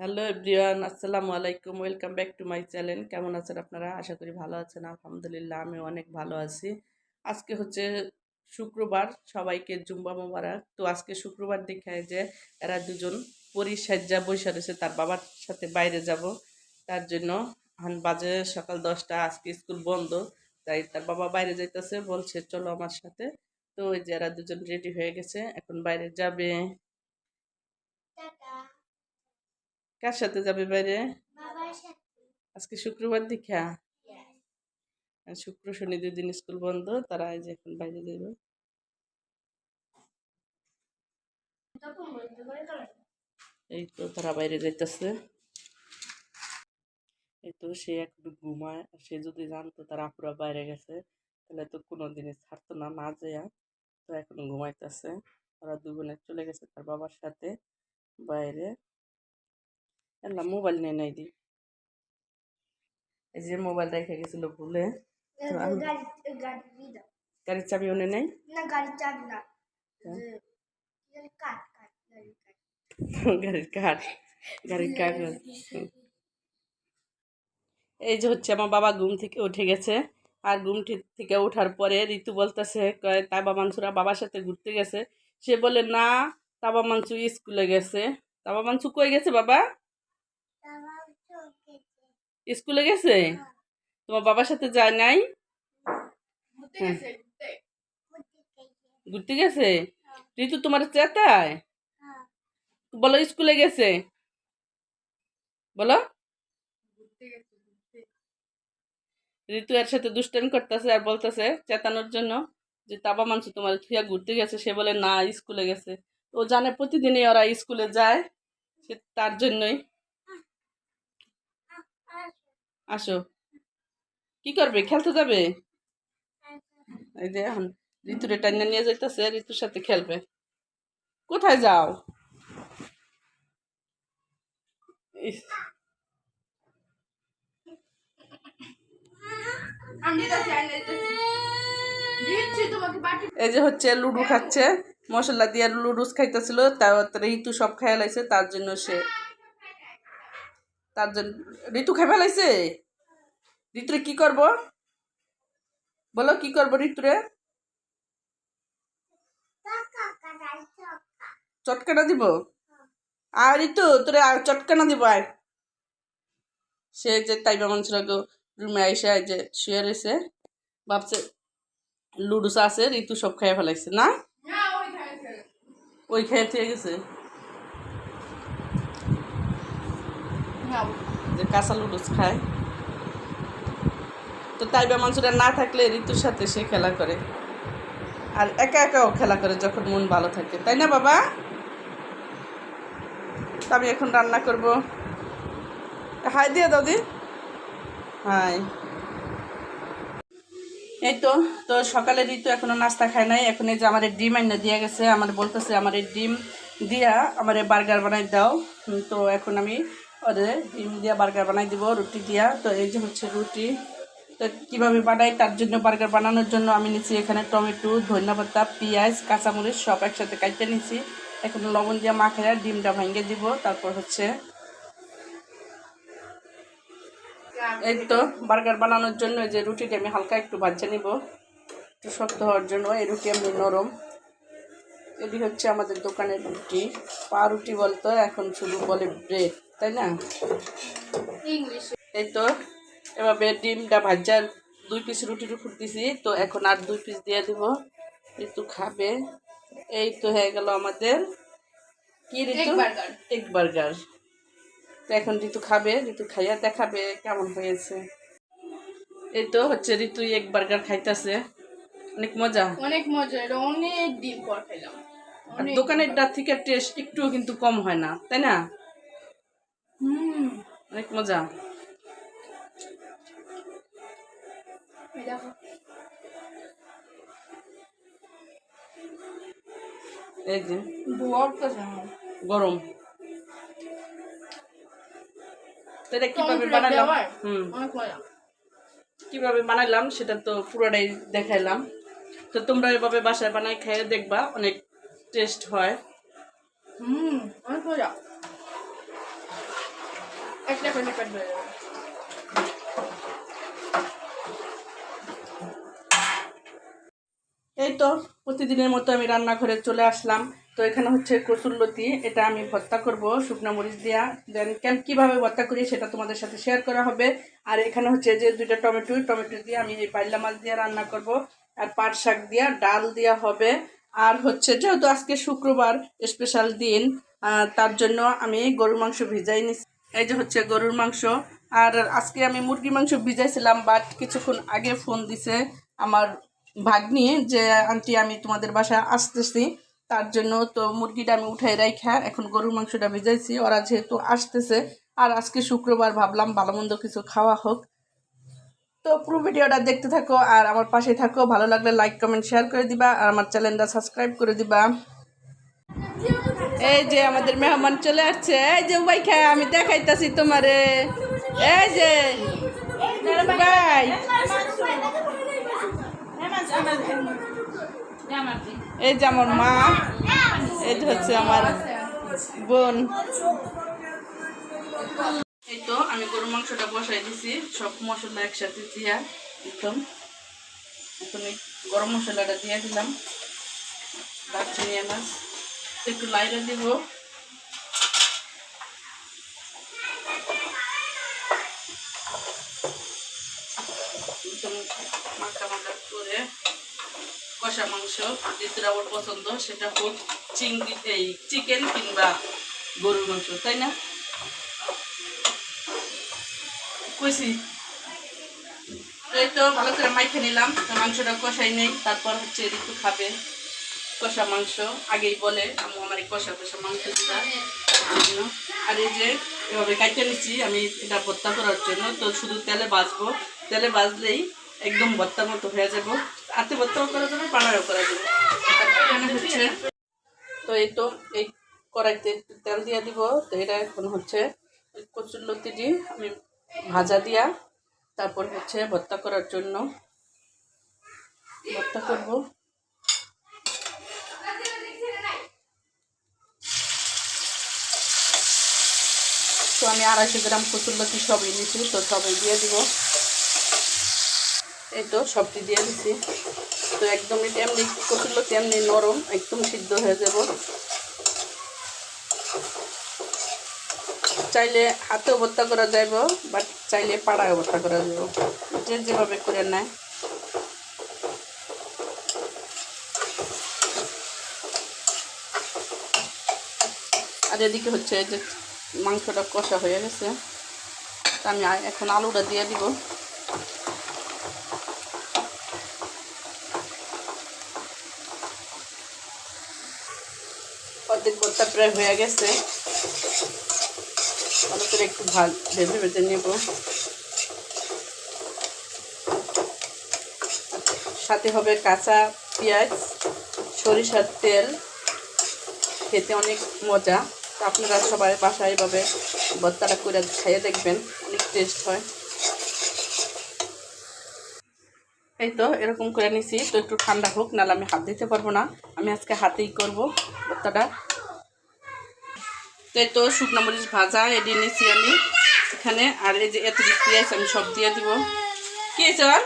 Hello everyone, আসসালামু আলাইকুম। Welcome back to my channel. কেমন আছেন আপনারা? আশা করি ভালো আছেন। আলহামদুলিল্লাহ আমি অনেক ভালো আছি। আজকে হচ্ছে শুক্রবার, সবাইকে জুম্বা মোবারক। তো আজকে শুক্রবার দেখায় যে এরা দুজন পরিসাজ্জা বৈশা রয়েছে তার বাবার সাথে বাইরে যাব। তার জন্য এখন বাজে সকাল দশটা, আজকে স্কুল বন্ধ, তাই তার বাবা বাইরে যাইতেছে। বলছে, চলো আমার সাথে। তো ওই যে এরা দুজন রেডি হয়ে গেছে। এখন বাইরে যাবে। কার সাথে যাবে বাইরে? আজকে শুক্রবার দীক্ষা? শুক্র শনি দুই দিন স্কুল বন্ধ তারা এই যে এখন বাইরে যাবে। এই তো তারা বাইরে যাইতেছে। এই তো সে একটু ঘুমায় আর সে যদি জানতো তার আপুরা বাইরে গেছে তাহলে তো কোনো দিনই ছাড়তো না না যেয়া তো এখন ঘুমাইতেছে। ওরা দুজনে চলে গেছে তার বাবার সাথে বাইরে। এলা মোবাইল নিয়ে নাই দি এই যে মোবাইল রেখে গেছিল ভুলে গাড়ির চাবি ওনে নেই না গাড়ি চাবি না। যে কি জানি কাট কাট গাড়ি কাট গাড়ির কাঠ গাড়ির এই যে হচ্ছে আমার বাবা ঘুম থেকে উঠে গেছে। আর ঘুম থেকে ওঠার পরে ঋতু বলতেছে কয় তাবা মানসুরা বাবার সাথে ঘুরতে গেছে। সে বলে না তাবা মানসু স্কুলে গেছে। তাবা মানসু কই গেছে বাবা? স্কুলে গেছে? তোমার বাবার সাথে যায় নাই? হ্যাঁ। ঘুরতে। গেছে? ঋতু তোমার চেতায়। বলো স্কুলে গেছে? বলো। ঋতু এর সাথে দুষ্টামি করতেছে আর বলতেছে চেতানোর জন্য যে তাবা মাংস তোমার থুয়া ঘুরতে গেছে সে বলে না স্কুলে গেছে। ও জানে প্রতিদিনই ওরা স্কুলে যায় সে তার জন্যই। আসো। কি করবে? খেলতে যাবে? এই যে এখন ঋতুরে টাইনা নিয়ে যাইতেছে ঋতুর সাথে খেলবে। কোথায় যাও? এই যে হচ্ছে লুডু খাচ্ছে। মশলা দিয়ে লুডুস খাইতেছিল তার ঋতু সব খাই লাইছে তার জন্য সে তার জন্য। ঋতু খাই ফেলাইছে? ঋতুরে কি করব? বলো কি করব ঋতুরে চটকানা দিব? আর ঋতু তোরে আর চটকানা দিব আয়। সে যে তাইবা মানুষরা রুমে আইসে যে শুয়ে রয়েছে ভাবছে লুডুসা আছে ঋতু সব খাইয়া ফেলাইছে না? না ওই ওই খেয়ে থেকে গেছে। যে কাঁচা লুডুস খায়। তো তাইবা মানুষরা না থাকলে ঋতুর সাথে সে খেলা করে। আর একা একাও খেলা করে যখন মন ভালো থাকে। তাই না, বাবা? তো আমি এখন রান্না করব। হাই, দিয়ে দাও দি। হাই। এই তো তো সকালে ঋতু এখনও নাস্তা খায় নাই। এখন এই যে আমার ডিম আইনা দিয়ে গেছে। আমার বলতেছে, আমার ডিম দিয়া, আমার বার্গার বানাই দাও। তো এখন আমি ওদের ডিম দিয়া বার্গার বানাই দিব, রুটি দিয়া। তো এই যে হচ্ছে রুটি। তো কীভাবে বানাই তার জন্য বার্গার বানানোর জন্য আমি নিচ্ছি এখানে টমেটো, ধন্যপাতা, পেঁয়াজ, কাঁচামরিচ সব একসাথে কাটতে নিচ্ছি এখন লবণ দিয়ে মাখাইয়া ডিমটা ভেঙে দিব, তারপর হচ্ছে এই তো বার্গার বানানোর জন্য এই যে রুটিটা আমি হালকা একটু ভাজা নিব। একটু শক্ত হওয়ার জন্য এই রুটি এমনি নরম। এটি হচ্ছে আমাদের দোকানের রুটি। পা রুটি বলতো, এখন শুধু বলে ব্রেড। তাই না? এই তো এভাবে ডিমটা ভাজার দুই পিস রুটির উপর দিছি তো এখন আর দুই পিস দিয়ে দিব। একটু খাবে। এই তো হয়ে গেল আমাদের। কি ঋতু. এক বার্গার তো এখন ঋতু খাবে ঋতু খাইয়া দেখাবে কেমন হয়েছে। এই তো হচ্ছে ঋতু এক বার্গার খাইতেছে। অনেক মজা। অনেক মজা এটা অনেক দিন পর খেলাম আর দোকানেরটা থেকে টেস্ট একটু কিন্তু কম হয় না তাই না? হুম। অনেক মজা। এই যে। গরম। এটা কীভাবে বানালাম? হুম। কীভাবে বানাইলাম সেটা তো পুরোটাই দেখাইলাম। তো তোমরা এভাবে বাসায় বানাই খেয়ে দেখবা অনেক টেস্ট হয়। হুম অনেক মজা। এই তো প্রতিদিনের মতো আমি রান্নাঘরে চলে আসলাম। তো এখানে হচ্ছে কসুরলতি এটা আমি ভর্তা করব, শুকনো মরিচ দিয়া। দেন কেন কীভাবে ভর্তা করি সেটা তোমাদের সাথে শেয়ার করা হবে। আর এখানে হচ্ছে যে দুইটা টমেটো টমেটো দিয়ে আমি এই পাইলা মাছ দিয়ে রান্না করব। আর পাট শাক দিয়া, ডাল দেওয়া হবে। আর হচ্ছে যেহেতু আজকে শুক্রবার স্পেশাল দিন তার জন্য আমি গরুর মাংস ভিজাই নিছি। এই যে হচ্ছে গরুর মাংস। আর আজকে আমি মুরগির মাংস ভিজাইছিলাম বাট কিছুক্ষণ আগে ফোন দিছে আমার ভাগ্নি যে, আন্টি, আমি তোমাদের বাসায় আসতেছি। তার জন্য তো মুরগিটা আমি উঠাই রাখা এখন গরুর মাংসটা ভিজাইছি। ওরা যেহেতু আসতেছে, আর আজকে শুক্রবার ভাবলাম ভালো মন্দ কিছু খাওয়া হোক। তো পুরো ভিডিওটা দেখতে থাকো, আর আমার পাশে থাকো। ভালো লাগলে লাইক কমেন্ট শেয়ার করে দিবা, আর আমার চ্যানেলটা সাবস্ক্রাইব করে দিবা। এই যে আমাদের মেহমান চলে আসছে। এই যে ভাই খা আমি দেখাইতাছি তোমারে। এই যে ভাই এই যে আমার মা, এই যে হচ্ছে আমার বোন। এই তো, আমি গরুর মাংসটা বসাই দিছি। সব মশলা একসাথে দিয়া একদম এখন গরম মশলাটা দিয়ে দিলাম। একটু লাইরে দিব কষা মাংস, যেটা আমার পছন্দ, সেটা হোক চিংড়ি, এই চিকেন কিংবা গরুর মাংস, তাই না? কইছি। এই তো ভালো করে মাইখে নিলাম মাংসটা কষাই নেই, তারপর হচ্ছে ঋতু খাবে। কষা মাংস, আগেই বলে আমি আমার এই কষা কষা মাংস আর এই যে, এভাবে কাইটে নিচ্ছি আমি এটা ভর্তা করার জন্য। তো শুধু তেলে ভাজবো। তেলে ভাজলেই একদম ভর্তার মতো হয়ে যাব। হাতে ভর্তাও করা যাবে পানারও করা যাবে। হচ্ছে, তো এই তো, এই কড়াইতে তেল দিয়ে দিব। তো এটা এখন হচ্ছে, কচুর লতি দিয়ে আমি ভাজা দিয়া তারপর হচ্ছে ভর্তা করার জন্য ভর্তা করব। আমি আড়াইশো গ্রাম কচুরলতি সবই নিয়েছি তো সবই দিয়ে দিব। এই তো সবটি দিয়ে দিছি। তো একদম এমনি কচুরলতি এমনি নরম, একদম সিদ্ধ হয়ে যাব। চাইলে হাতেও ভর্তা করা যাইব, বাট চাইলে পাড়ায় ভর্তা করা যাব যে যেভাবে করে নেয়। আর এদিকে হচ্ছে যে মাংসটা কষা হয়ে গেছে। আমি এখন আলুটা দিয়ে দিব। অর্ধেক ভর্তা প্রায় হয়ে গেছে। করে একটু ভাজ ভেজে ভেজে নেব। সাথে হবে কাঁচা পেঁয়াজ, সরিষার তেল। খেতে অনেক মজা। তো আপনারা সবাই বাসায় এভাবে ভর্তাটা করে খাইয়ে দেখবেন অনেক টেস্ট হয়। এই তো এরকম করে নিছি তো একটু ঠান্ডা হোক নাহলে আমি হাত দিতে পারব না। আমি আজকে হাতেই করব ভর্তাটা। তো এই তো শুকনো মরিচ ভাজা এটি নিছি আমি এখানে আর এই যে এত পেঁয়াজ আমি সব দিয়ে দিব। কি হয়েছে আর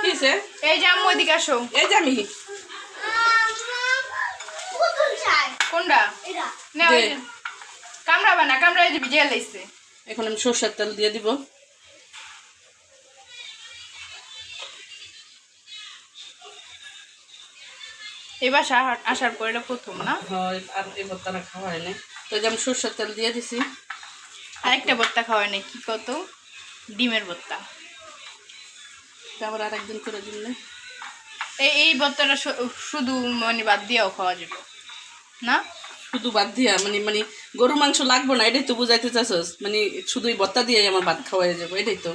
কি হয়েছে? এই যে আম্মু এদিকে আসো। এই যে আমি। কোনটা? না ওই কামড়াবা না কামড়া এই যে ভিজিয়ে লাইছে এখন আমি সর্ষের তেল দিয়ে দিব। এবার আসার- আসার পরে প্রথম না? হয় এই ভর্তাটা খাওয়া হয় তো এই যে আমি সর্ষের তেল দিয়ে দিছি। আরেকটা ভর্তা খাওয়াই নাই কি কত? ডিমের ভর্তা। এটা আবার আর একদিন করে দিলে এই এই ভর্তাটা শুধু মানে বাদ দিয়েও খাওয়া যাবে। না? শুধু ভাত দিয়া মানে মানে গরু মাংস লাগবো না এটাই তো বুঝাইতে চাচ্ছস মানে শুধু এই ভর্তা দিয়ে আমার ভাত খাওয়াই যাব এটাই তো।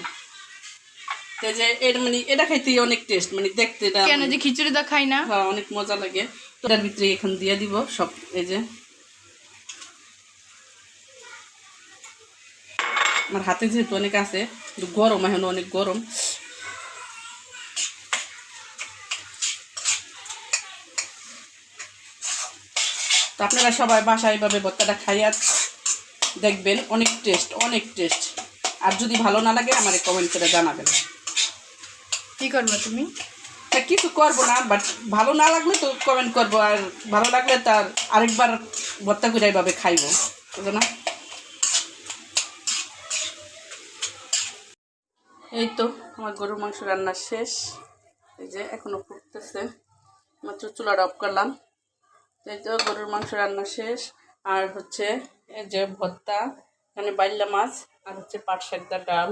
তো যে এটা মানে এটা খাইতে অনেক টেস্ট মানে দেখতে এটা কেন যে খিচুড়িটা খাই না? হ্যাঁ, অনেক মজা লাগে। তো এটার ভিতরে এখন দিয়ে দিব সব এই যে। আমার হাতে যেহেতু অনেক আছে গরম এখন অনেক গরম। তো আপনারা সবাই বাসায় এইভাবে ভর্তাটা খাইয়া দেখবেন অনেক টেস্ট অনেক টেস্ট আর যদি ভালো না লাগে আমার কমেন্ট করে জানাবেন। কি করব তুমি? তা কিছু করব না বাট ভালো না লাগলে তো কমেন্ট করব আর ভালো লাগলে তার আরেকবার ভর্তা করে এইভাবে খাইবো বুঝো না? এই তো আমার গরুর মাংস রান্না শেষ। এই যে এখনও ফুটতেছে মাত্র চুলাটা অফ করলাম। এই তো গরুর মাংস রান্না শেষ। আর হচ্ছে এই যে ভর্তা, এখানে বাইল্লা মাছ, আর হচ্ছে পাট শাকদার ডাল।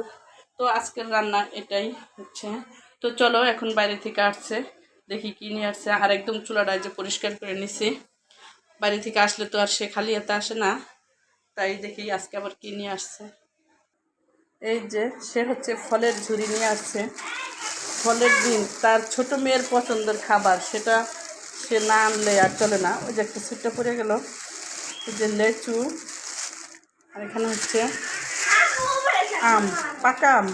তো আজকের রান্না এটাই হচ্ছে। তো চলো এখন বাইরে থেকে আসছে, দেখি কি নিয়ে আসছে। আর একদম চুলাটা যে পরিষ্কার করে নিছি। বাইরে থেকে আসলে তো আর সে খালি হাতে আসে না, তাই দেখি আজকে আবার কি নিয়ে আসছে। এই যে সে হচ্ছে ফলের ঝুড়ি নিয়ে আসছে। ফলের দিন, তার ছোট মেয়ের পছন্দের খাবার, সেটা সে না আনলে আর চলে না। ওই যে একটা সিটটা পড়ে গেল। ওই যে লেচু। আর এখানে হচ্ছে আম, পাকা আম।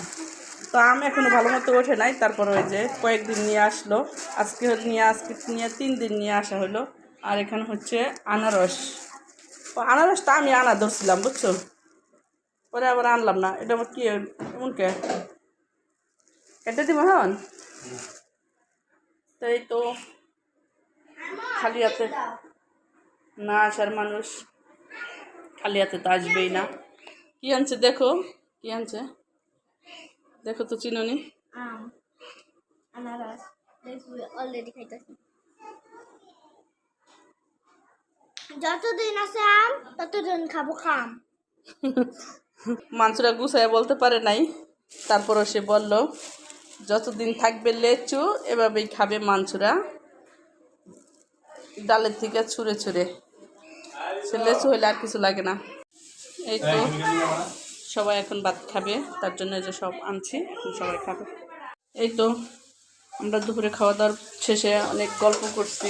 তো আম এখনও ভালো মতো ওঠে নাই। তারপর ওই যে কয়েকদিন নিয়ে আসলো। আজকে নিয়ে আজকে নিয়ে, তিন দিন নিয়ে আসা হলো। আর এখানে হচ্ছে আনারস। ও আনারসটা আমি আনা ধরছিলাম, বুঝছ? পরে আবার আনলাম না। এটা আবার কি, এমন কে? কেটে দিব হন তাই তো খালি হাতে না আসার মানুষ। খালি হাতে তো আসবেই না। কি আনছে দেখো? কি আনছে? দেখো তো চিনুনি। যতদিন আছে আম ততদিন খাব খাম। মাংসটা গুছায় বলতে পারে নাই। তারপরও সে বলল যতদিন থাকবে লেচু এভাবেই খাবে মাংসরা ডালের থেকে ছুঁড়ে ছুঁড়ে। লেচু হইলে আর কিছু লাগে না। এই তো সবাই এখন ভাত খাবে, তার জন্য যে সব আনছি, সবাই খাবে। এই তো আমরা দুপুরে খাওয়া দাওয়ার শেষে অনেক গল্প করছি।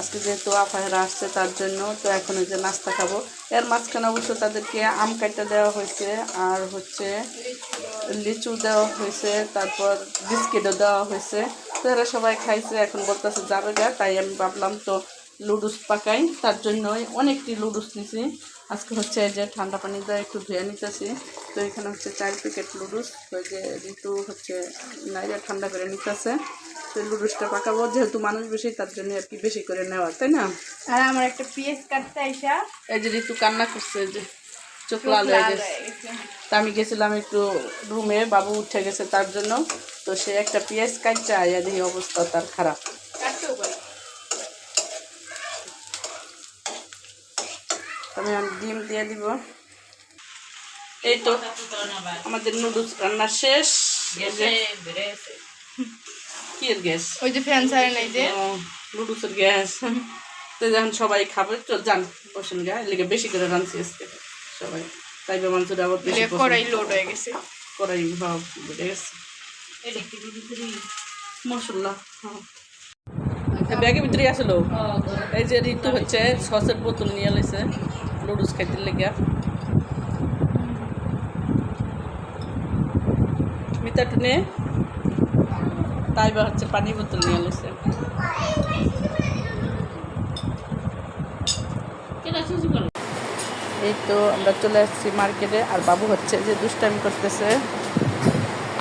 আজকে যেহেতু আপাহেরা আসছে তার জন্য, তো এখন যে নাস্তা খাব। এর মাঝখানে অবশ্য তাদেরকে আম কাটা দেওয়া হয়েছে, আর হচ্ছে লিচু দেওয়া হয়েছে, তারপর বিস্কিটও দেওয়া হয়েছে। তো এরা সবাই খাইছে, এখন বলতেছে যাবে গা, তাই আমি ভাবলাম তো লুডুস পাকাই তার জন্যই অনেকটি লুডুস নিছি। আজকে হচ্ছে এই যে ঠান্ডা পানি দিয়ে একটু ধুয়ে নিতেছি। তো এখানে হচ্ছে চার প্যাকেট লুডুস ওই যে ঋতু হচ্ছে নাইরা ঠান্ডা করে নিতেছে। তো লুডুসটা পাকাবো যেহেতু মানুষ বেশি তার জন্য আর কি বেশি করে নেওয়া তাই না? আর আমার একটা পিএস কাটতে আইসা এই যে ঋতু কান্না করছে যে চোখ লাল হয়ে গেছে। তা আমি গেছিলাম একটু রুমে বাবু উঠে গেছে তার জন্য। তো সে একটা পেঁয়াজ কাটছে আয়া দেখি অবস্থা তার খারাপ কাটতেও পারি। আমি এখন ডিম দিয়ে দিব। এই তো আমাদের নুডলস রান্না শেষ। কি এর গ্যাস? ওই যে ফ্যান ছাড়ে নাই যে। নুডলসের গ্যাস। তো যখন সবাই খাবে তো যান বসেন গা লেগে বেশি করে রাঁধছি আজকে সবাই। তাই মাংসটা আবার বেশি। কড়াই লোড হয়ে গেছে। কড়াই ভাব বেড়ে গেছে। মশলা ব্যাগের ভিতরে আসলো? এই যে ঋতু হচ্ছে সসের বোতল নিয়ে এলেছে লুডুস খাইতে লেগে মিতা টুনে তাই বা হচ্ছে পানি বোতল নিয়ে এলেছে এই তো আমরা চলে আসছি মার্কেটে আর বাবু হচ্ছে যে দুষ্টামি করতেছে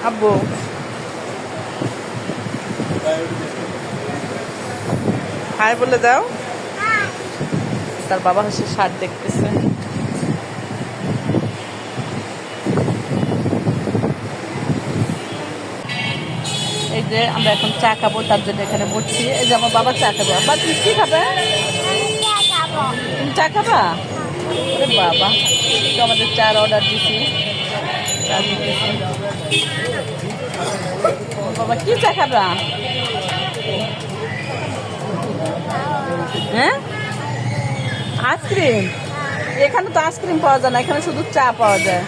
আব্বু হাই বলে দাও তার বাবা হচ্ছে শার্ট দেখতেছে। এই যে আমরা এখন চা খাব, তার জন্য এখানে বসছি। এই যে আমার বাবা চা খাব। আবার তুমি কি খাবে? তুমি চা খাবা? বাবা তো আমাদের চার অর্ডার দিছি। বাবা, কি চা খাবা? হ্যাঁ? আইসক্রিম? এখানে তো আইসক্রিম পাওয়া যায় না এখানে শুধু চা পাওয়া যায়।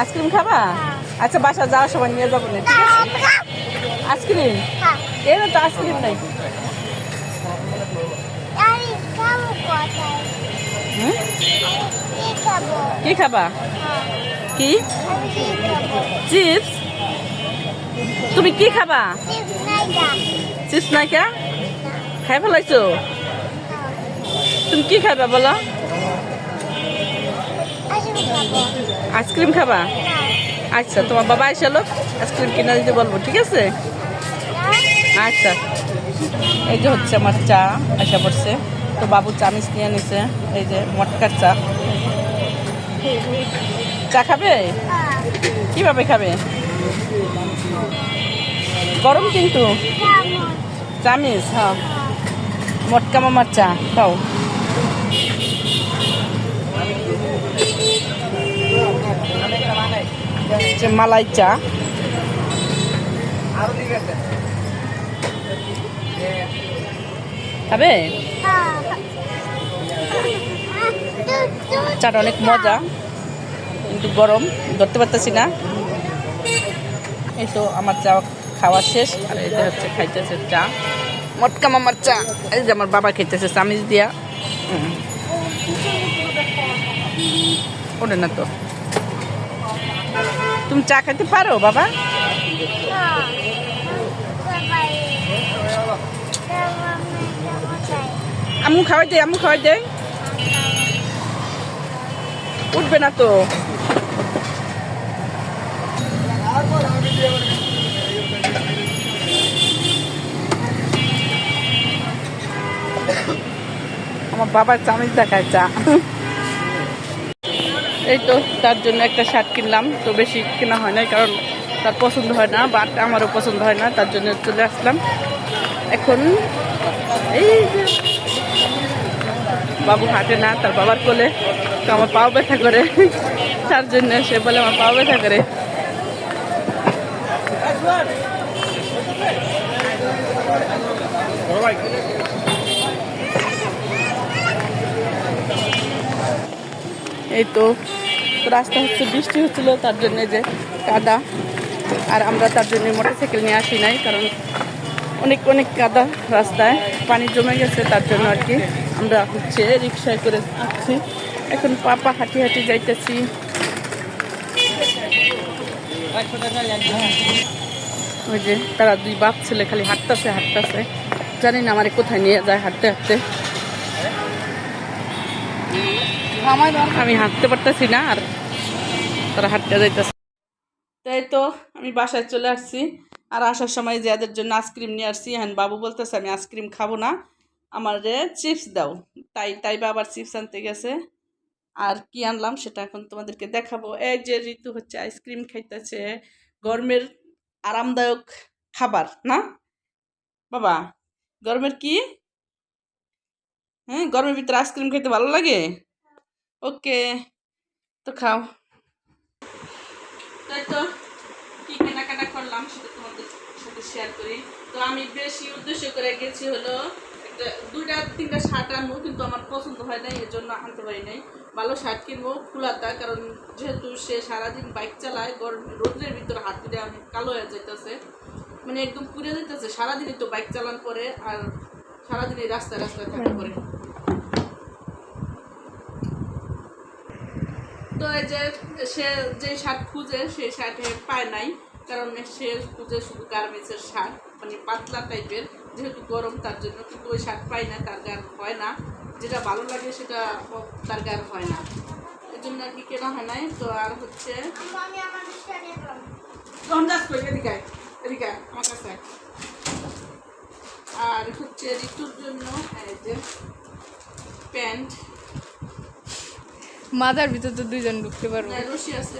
আইসক্রিম খাবা? আচ্ছা বাসা যাওয়ার সময় নিয়ে যাব না ঠিক আছে? আইসক্রিম? এর তো আইসক্রিম নাই? কি খাবা? কি চিপস? তুমি কি খাবা? চিপস নাই কা খাই ফেলাইছো? তুমি কি খাবে বলো? আইসক্রিম খাবা? আচ্ছা তোমার বাবা এসে লোক আইসক্রিম কিনে দিতে বলব ঠিক আছে? আচ্ছা এই যে হচ্ছে আমার চা আসা পড়ছে। তো বাবু চামিচ নিয়ে নিছে এই যে মটকার চা। চা খাবে? কীভাবে খাবে? গরম কিন্তু। চামিচ হ্যাঁ। মটকা মামার চা, খাও। মালাই চা। খাবে? চাটা অনেক মজা, কিন্তু গরম, ধরতে পারতেছি না। এই তো আমার চা খাওয়া শেষ, আর এটা হচ্ছে খাইতেছে চা। মটকা মামার চা এই যে আমার বাবা খেতেছে চামিচ দিয়া। ওরে না তো। তুমি চা খেতে পারো, বাবা? আম্মু খাওয়াই দেয় আম্মু খাওয়াই দেয় উঠবে না তো। আমার বাবার চামিচ দেখায় চা। এই তো, তার জন্য একটা শার্ট কিনলাম। তো বেশি কেনা হয় না কারণ তার পছন্দ হয় না বাট আমারও পছন্দ হয় না, তার জন্য চলে আসলাম। এখন এই বাবু হাঁটে না, তার বাবার কোলে। তো আমার পাও ব্যথা করে। তার জন্য সে বলে, আমার পাও ব্যথা করে। এই তো রাস্তা হচ্ছে, বৃষ্টি হচ্ছিল, তার জন্য যে কাদা। আর আমরা তার জন্য মোটরসাইকেল নিয়ে আসি নাই, কারণ অনেক অনেক কাদা রাস্তায়। পানি জমে গেছে, তার জন্য আর কি আমরা হচ্ছে রিক্সায় করে আসছি। এখন পাপা হাঁটি হাঁটি যাইতেছি। ওই যে তারা দুই বাপ ছেলে খালি হাঁটতেছে হাঁটতেছে। জানি না আমারে কোথায় নিয়ে যায় হাঁটতে হাঁটতে আমার আমি হাঁটতে পারতেছি না আর তারা হাঁটতে যাইতেছে। তাই তো আমি বাসায় চলে আসছি। আর আসার সময় যে এদের জন্য আইসক্রিম নিয়ে আসছি হ্যাঁ বাবু বলতেছে আমি আইসক্রিম খাব না। আমার চিপস দাও। তাই তাই বাবার চিপস আনতে গেছে। আর কি আনলাম সেটা এখন তোমাদেরকে দেখাবো। এই যে ঋতু হচ্ছে আইসক্রিম খাইতেছে। গরমের আরামদায়ক খাবার না? বাবা গরমের কি? হ্যাঁ গরমের ভিতরে আইসক্রিম খেতে ভালো লাগে? ওকে তো খাও তাই তো, কি কেনাকাটা করলাম সেটা তোমাদের সাথে শেয়ার করি। তো আমি বেশি উদ্দেশ্য করে গেছি হলো একটা দুইটা, তিনটা শার্ট আনব, কিন্তু আমার পছন্দ হয় নাই এর জন্য আনতে পারি নাই। ভালো শার্ট কিনবো ফুলাতা কারণ যেহেতু সে সারাদিন বাইক চালায় গরম রোদ্রের ভিতরে হাত দিলে অনেক কালো হয়ে যাইতেছে। মানে একদম পুড়ে যাইতেছে, সারাদিনই তো বাইক চালান করে আর সারাদিনই রাস্তায় রাস্তায় থাকা করে তো এই যে সে যে শার্ট খুঁজে সেই শার্টে পায় নাই, কারণ সে খুঁজে শুধু গার্মেন্টসের শার্ট মানে পাতলা টাইপের, যেহেতু গরম তার জন্য, কিন্তু ওই শার্ট পায় না, তার গান হয় না। যেটা ভালো লাগে সেটা তার গান হয় না। এই জন্য আর কি কেনা হয় নাই, তো আর হচ্ছে আর হচ্ছে ঋতুর জন্য প্যান্ট মাথার ভিতর তো দুইজন ঢুকতে পারব। রশি আছে।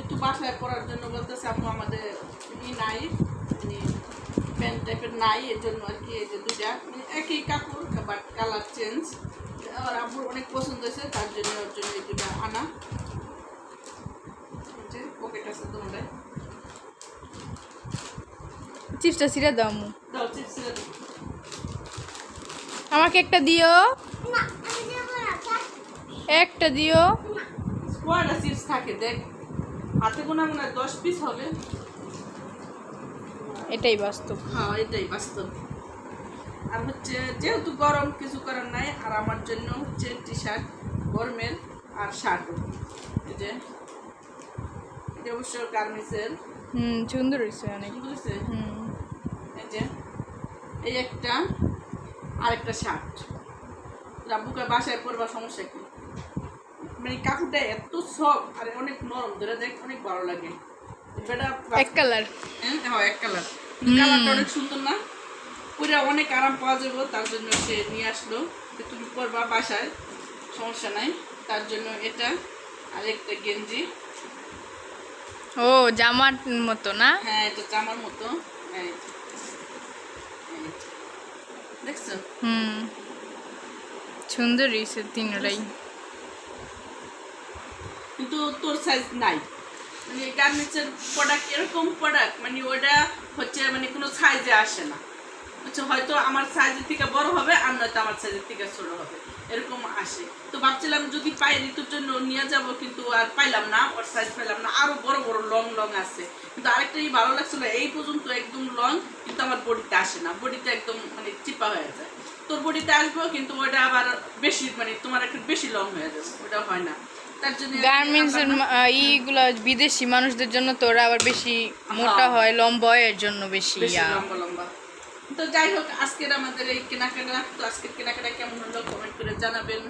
ঋতু বাসায় পড়ার জন্য বলতেছে আম্মু আমাদের ই নাই মানে প্যান্ট টাইপের নাই এর জন্য আর কি এই যে দুইটা। মানে একই কাপড় বাট কালার চেঞ্জ আর আব্বুর অনেক পছন্দ হয়েছে তার জন্য ওর জন্য এই দুটা আনা। পকেট আছে তোমাদের। চিপসটা ছিঁড়ে দাও আম্মু। দাও চিপস আমাকে একটা দিও। একটা দিও। কয়টা চিপস থাকে দেখ। হাতে গোনা মনে হয় দশ পিস হবে। এটাই বাস্তব। হ্যাঁ এটাই বাস্তব। আর হচ্ছে যেহেতু গরম কিছু করার নাই আর আমার জন্য হচ্ছে টি শার্ট গরমের আর শার্টও এই যে এটা অবশ্য গার্মেন্টসের। হুম সুন্দর হয়েছে অনেক। সুন্দর হয়েছে? হুম। এই যে এই একটা আরেকটা শার্ট রাব্বুকে বাসায় পরবা সমস্যা কি? মানে কাকুটা এত সব আর অনেক নরম ধরে দেখ অনেক ভালো লাগে। এক কালার। হ্যাঁ হ্যাঁ, এক কালার। কালারটা অনেক সুন্দর না? পুরা অনেক আরাম পাওয়া যাবে তার জন্য সে নিয়ে আসলো। তুমি পরবা বাসায় সমস্যা নাই। তার জন্য এটা আর একটা গেঞ্জি। ও জামার মতো না? হ্যাঁ এটা জামার মতো। দেখছ? হুম। সুন্দরই সে তিনটাই। কিন্তু তোর সাইজ নাই। মানে গার্মেন্টসের প্রোডাক্ট এরকম প্রোডাক্ট মানে ওটা হচ্ছে মানে কোনো সাইজে আসে না। হচ্ছে হয়তো আমার সাইজের থেকে বড় হবে, আর নয়তো আমার সাইজের থেকে ছোট হবে। এরকম আসে। তো ভাবছিলাম যদি পাই ঋতুর জন্য নিয়ে যাব, কিন্তু আর পাইলাম না, ওর সাইজ পাইলাম না। আরও বড় বড় লং লং আছে। কিন্তু আরেকটাই ভালো লাগছিল, এই পর্যন্ত একদম লং কিন্তু আমার বডিতে আসে না। বডিতে একদম মানে চিপা হয়ে যায়। তোর বডিতে আসব, কিন্তু ওটা আবার বেশি মানে তোমার একটু বেশি লং হয়ে যাবে। ওটা হয় না। তার জন্য গার্মেন্টস এর ইগুলো বিদেশি মানুষদের জন্য তো ওরা আবার বেশি মোটা হ্যাঁ। হয় লম্বা হয় এর জন্য বেশি বেশি লম্বা লম্বা। তো যাই হোক আজকের আমাদের এই কেনাকাটা তো আজকের কেনাকাটা কেমন হলো? কমেন্ট করে জানাবেন।